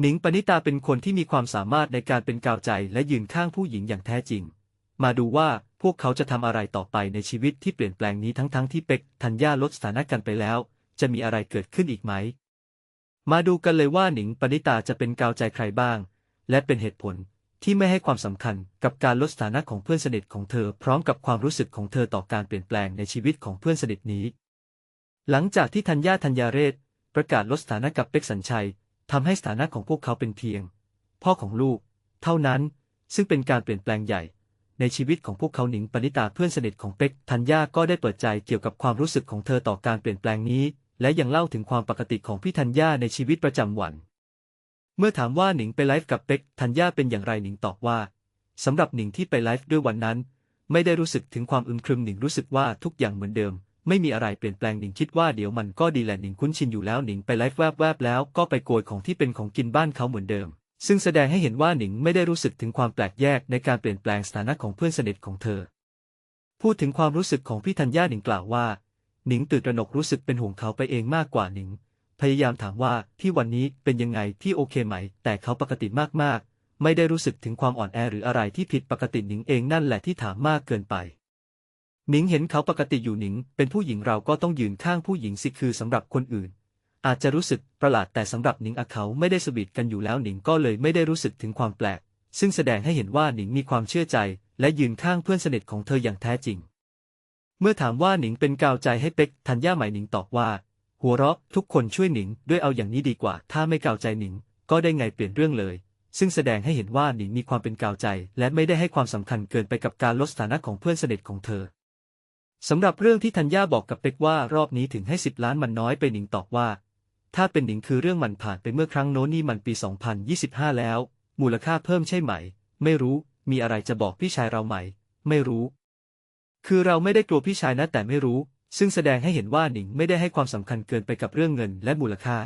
หนิงปณิตาเป็นคนที่มีความสามารถในการเป็นกาวใจและยืนข้างผู้หญิงอย่างแท้จริง มาดูว่าพวกเขาจะทำอะไรต่อไปในชีวิตที่เปลี่ยนแปลงนี้ทั้งๆที่เป็กธัญญาลดสถานะกันไปแล้ว จะมีอะไรเกิดขึ้นอีกไหม มาดูกันเลยว่าหนิงปณิตาจะเป็นกาวใจใครบ้าง และเป็นเหตุผลที่ไม่ให้ความสำคัญกับการลดสถานะของเพื่อนสนิทของเธอ พร้อมกับความรู้สึกของเธอต่อการเปลี่ยนแปลงในชีวิตของเพื่อนสนิทนี้ หลังจากที่ธัญญาธัญญาเรศประกาศลดสถานะกับเป็กสัญชัย ทำให้สถานะของพวกเขาเป็นเพียง พ่อของลูก เท่านั้น ซึ่งเป็นการเปลี่ยนแปลงใหญ่ ในชีวิตของพวกเขาหนิงปณิตาเพื่อนสนิทของเป็กธัญญาก็ได้เปิดใจเกี่ยวกับความรู้สึกของเธอต่อการเปลี่ยนแปลงนี้ และยังเล่าถึงความปกติของพี่ธัญญาในชีวิตประจำวัน เมื่อถามว่าหนิงไปไลฟ์กับเป็กธัญญาเป็นอย่างไรหนิงตอบว่าสำหรับหนิงที่ไปไลฟ์ด้วยวันนั้น ไม่ได้รู้สึกถึงความอึมครึมหนิงรู้สึกว่าทุกอย่างเหมือนเดิม ไม่มีอะไรเปลี่ยนแปลงหนิงคิดว่าเดี๋ยวมันก็ดีแหละหนิงคุ้นชินอยู่แล้วหนิงไปไลฟ์แวบๆแล้วก็ไปโกยของที่เป็นของกินบ้านเขาเหมือนเดิม ซึ่งแสดงให้เห็นว่าหนิงไม่ได้รู้สึกถึงความแปลกแยกในการเปลี่ยนแปลงสถานะของเพื่อนสนิทของเธอ พูดถึงความรู้สึกของพี่ธัญญาหนิงกล่าวว่า หนิงตื่นตระหนกรู้สึกเป็นห่วงเขาไปเองมากกว่าหนิง พยายามถามว่าที่วันนี้เป็นยังไงที่โอเคไหม แต่เขาปกติมากๆ ไม่ได้รู้สึกถึงความอ่อนแอหรืออะไรที่ผิดปกติหนิงเองนั่นแหละที่ถามมากเกินไป หนิงเห็นเขาปกติอยู่หนิง เป็นผู้หญิงเราก็ต้องยืนข้างผู้หญิงสิคือสำหรับคนอื่น อาจจะรู้สึกประหลาดแต่สำหรับหนิงอะเขาไม่ได้สวีทกันอยู่แล้วหนิงก็เลยไม่ได้รู้สึกถึงความแปลก ซึ่งแสดงให้เห็นว่าหนิงมีความเชื่อใจ และยืนข้างเพื่อนสนิทของเธออย่างแท้จริง เมื่อถามว่าหนิงเป็นกาวใจให้เป็กธัญญาไหมหนิงตอบว่า หัวเราะทุกคนช่วยหนิงด้วยเอาอย่างนี้ดีกว่า ถ้าไม่กาวใจหนิง ก็ได้ไงเปลี่ยนเรื่องเลยซึ่งแสดงให้เห็นว่าหนิงมีความเป็นกาวใจ และไม่ได้ให้ความสำคัญเกินไปกับการลดสถานะของเพื่อนสนิทของเธอ สำหรับเรื่องที่ธัญญาบอกกับเป็กว่ารอบนี้ถึงให้สิบล้านมันน้อยไปหนิงตอบว่า ถ้าเป็นหนิงคือเรื่องมันผ่านไปเมื่อครั้งโน้นนี่มันปี 2025 แล้ว มูลค่าเพิ่มใช่ไหม ไม่รู้ มีอะไรจะบอกพี่ชายเราไหม ไม่รู้ คือเราไม่ได้กลัวพี่ชายนะแต่ไม่รู้ ซึ่งแสดงให้เห็นว่าหนิงไม่ได้ให้ความสำคัญเกินไปกับเรื่องเงินและมูลค่า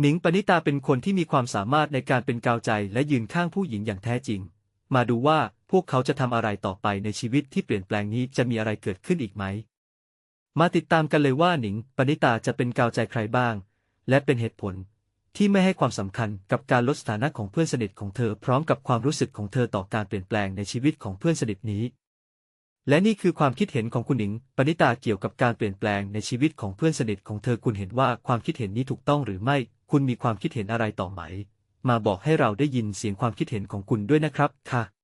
หนิงปณิตาเป็นคนที่มีความสามารถในการเป็นกาวใจและยืนข้างผู้หญิงอย่างแท้จริง มาดูว่า พวกเขาจะทำอะไรต่อไปในชีวิตที่เปลี่ยนแปลงนี้จะมีอะไรเกิดขึ้นอีกไหม มาติดตามกันเลยว่าหนิง ปณิตาจะเป็นกาวใจใครบ้าง และเป็นเหตุผลที่ไม่ให้ความสำคัญกับการลดสถานะของเพื่อนสนิทของเธอพร้อมกับความรู้สึกของเธอต่อการเปลี่ยนแปลงในชีวิตของเพื่อนสนิทนี้ และนี่คือความคิดเห็นของคุณหนิง ปณิตาเกี่ยวกับการเปลี่ยนแปลงในชีวิตของเพื่อนสนิทของเธอคุณเห็นว่าความคิดเห็นนี้ถูกต้องหรือไม่ คุณมีความคิดเห็นอะไรต่อไหม มาบอกให้เราได้ยินเสียงความคิดเห็นของคุณด้วยนะครับค่ะ